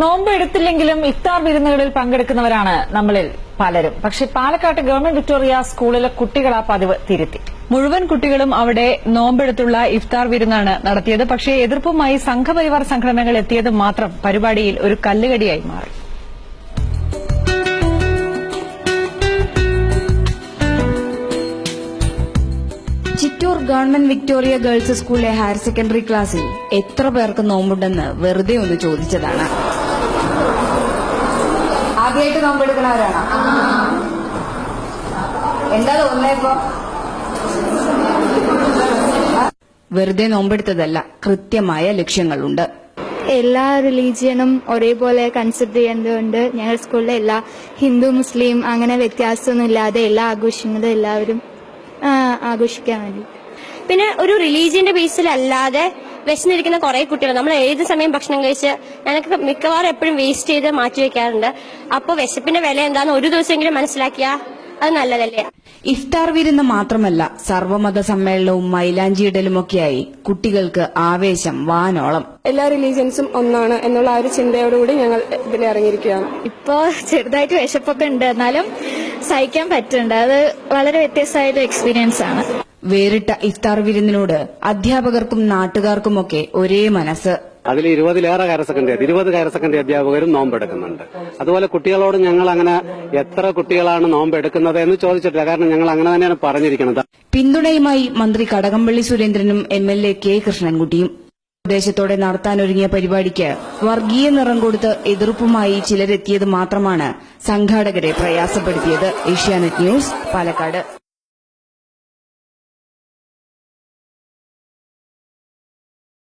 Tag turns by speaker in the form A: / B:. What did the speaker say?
A: നോമ്പ് എടുത്തില്ലെങ്കിലും ഇഫ്താർ വിരുന്നുകളിൽ പങ്കെടുക്കുന്നവരാണ് നമ്മളിൽ പലരും. പക്ഷെ പാലക്കാട്ട് ഗവൺമെന്റ് വിക്ടോറിയ സ്കൂളിലെ കുട്ടികൾ ആ പതിവ് തിരുത്തി.
B: മുഴുവൻ കുട്ടികളും അവിടെ നോമ്പെടുത്തുള്ള ഇഫ്താർ വിരുന്നാണ് നടത്തിയത്. പക്ഷേ എതിർപ്പുമായി സംഘപരിവാർ സംഘടനകൾ എത്തിയത് മാത്രം പരിപാടിയിൽ ഒരു കല്ലുകടിയായി മാറി.
C: ചിറ്റൂർ ഗവൺമെന്റ് വിക്ടോറിയ ഗേൾസ് സ്കൂളിലെ ഹയർ സെക്കൻഡറി ക്ലാസ്സിൽ എത്ര പേർക്ക് നോമ്പുണ്ടെന്ന് വെറുതെ ഒന്ന് ചോദിച്ചതാണ്. ആദ്യമായിട്ട് നോമ്പെടുക്കണവരാണോ എന്താ തോന്നുന്നപ്പോ വെറുതെ നോമ്പെടുത്തതല്ല കൃത്യമായ ലക്ഷ്യങ്ങളുണ്ട്.
D: എല്ലാ റിലീജിയനും ഒരേപോലെ കൺസിഡർ ചെയ്യേണ്ടതുകൊണ്ട് ഞങ്ങളുടെ സ്കൂളിലെ എല്ലാ ഹിന്ദു മുസ്ലിം അങ്ങനെ വ്യത്യാസമൊന്നും ഇല്ലാതെ എല്ലാ ആഘോഷങ്ങളും എല്ലാവരും ആഘോഷിക്കാൻ വേണ്ടി.
E: പിന്നെ ഒരു റിലീജിയന്റെ ബേസിലല്ലാതെ വിശന്നിരിക്കുന്ന കുറെ കുട്ടികൾ. നമ്മൾ ഏത് സമയം ഭക്ഷണം കഴിച്ച് ഞാനൊക്കെ മിക്കവാറും എപ്പോഴും വേസ്റ്റ് ചെയ്ത് മാറ്റി വെക്കാറുണ്ട്. അപ്പോൾ വിശപ്പിന്റെ വില എന്താന്ന് ഒരു ദിവസമെങ്കിലും മനസ്സിലാക്കിയാൽ അത് നല്ലതല്ലേ?
C: ഇഫ്താർ വിരുന്ന് മാത്രമല്ല സർവമത സമ്മേളനവും മൈലാഞ്ചിയിടലുമൊക്കെയായി കുട്ടികൾക്ക് ആവേശം വാനോളം.
F: എല്ലാ റിലീജിയൻസും ഒന്നാണ് എന്നുള്ള ആ ഒരു ചിന്തയോടുകൂടി ഞങ്ങൾ ഇതിൽ ഇറങ്ങിയിരിക്കുകയാണ്.
D: ഇപ്പോ ചെറുതായിട്ട് വിശപ്പൊക്കെ ഉണ്ട്. എന്നാലും സഹിക്കാൻ പറ്റുന്നുണ്ട്. അത് വളരെ ഒരു എക്സ്പീരിയൻസ് ആണ്.
C: വേറിട്ട ഇഫ്താർ വിരുന്നിനോട് അധ്യാപകർക്കും നാട്ടുകാർക്കുമൊക്കെ ഒരേ മനസ്സ്.
G: അതിൽ ഇരുപതിലേറെ ഹയർ സെക്കൻഡറി ഇരുപത് ഹയർ സെക്കൻഡറി അധ്യാപകരും നോമ്പെടുക്കുന്നുണ്ട്. അതുപോലെ കുട്ടികളോട് ഞങ്ങൾ അങ്ങനെ എത്ര കുട്ടികളാണ് നോമ്പെടുക്കുന്നത് എന്ന് ചോദിച്ചിട്ടില്ല. കാരണം ഞങ്ങൾ അങ്ങനെ തന്നെയാണ് പറഞ്ഞിരിക്കുന്നത്.
C: പിന്തുണയുമായി മന്ത്രി കടകംപള്ളി സുരേന്ദ്രനും എം എൽ എ കെ കൃഷ്ണൻകുട്ടിയും. ഉദ്ദേശത്തോടെ നടത്താനൊരുങ്ങിയ പരിപാടിക്ക് വർഗീയ നിറം കൊടുത്ത് എതിർപ്പുമായി ചിലരെത്തിയത് മാത്രമാണ് സംഘാടകരെ പ്രയാസപ്പെടുത്തിയത്. ഏഷ്യാനെറ്റ് ന്യൂസ് പാലക്കാട്.